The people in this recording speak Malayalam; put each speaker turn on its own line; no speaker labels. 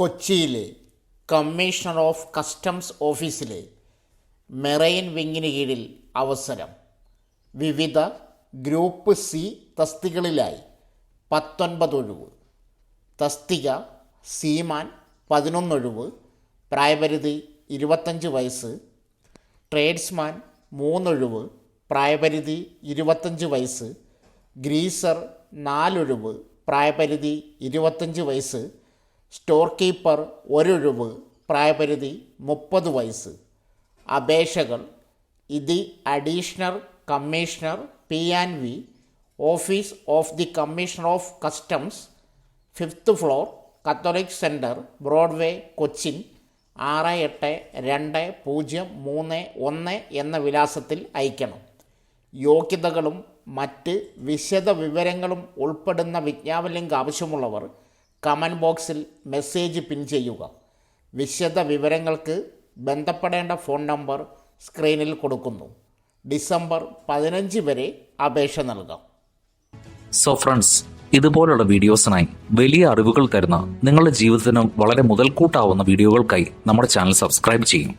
കൊച്ചിയിലെ കമ്മീഷണർ ഓഫ് കസ്റ്റംസ് ഓഫീസിലെ മെറൈൻ വിങ്ങിന് കീഴിൽ അവസരം. വിവിധ ഗ്രൂപ്പ് സി തസ്തികളിലായി പത്തൊൻപത് ഒഴിവ്. തസ്തിക സീമാൻ പതിനൊന്നൊഴിവ് പ്രായപരിധി ഇരുപത്തഞ്ച് വയസ്സ്. ട്രേഡ്സ്മാൻ മൂന്നൊഴിവ് പ്രായപരിധി ഇരുപത്തഞ്ച് വയസ്സ്. ഗ്രീസർ നാലൊഴിവ് പ്രായപരിധി ഇരുപത്തഞ്ച് വയസ്സ്. സ്റ്റോർ കീപ്പർ ഒരൊഴിവ് പ്രായപരിധി മുപ്പത് വയസ്സ്. അപേക്ഷകൾ ഇത് additional commissioner P and V office of the commissioner of customs fifth floor Catholic Centre Broadway Cochin ആറ് എട്ട് രണ്ട് പൂജ്യം മൂന്ന് ഒന്ന് എന്ന വിലാസത്തിൽ അയക്കണം. യോഗ്യതകളും മറ്റ് വിശദ വിവരങ്ങളും ഉൾപ്പെടുന്ന വിജ്ഞാപന ലിങ്ക് ആവശ്യമുള്ളവർ കമന്റ് ബോക്സിൽ മെസ്സേജ് പിൻ ചെയ്യുക. വിശദ വിവരങ്ങൾക്ക് ബന്ധപ്പെടേണ്ട ഫോൺ നമ്പർ സ്ക്രീനിൽ കൊടുക്കുന്നു. ഡിസംബർ പതിനഞ്ച് വരെ അപേക്ഷ നൽകാം.
സോ ഫ്രണ്ട്സ് ഇതുപോലുള്ള വീഡിയോസിനായി വലിയ അറിവുകൾ തരുന്ന നിങ്ങളുടെ ജീവിതത്തിന് വളരെ മുതൽക്കൂട്ടാവുന്ന വീഡിയോകൾക്കായി നമ്മുടെ ചാനൽ സബ്സ്ക്രൈബ് ചെയ്യും.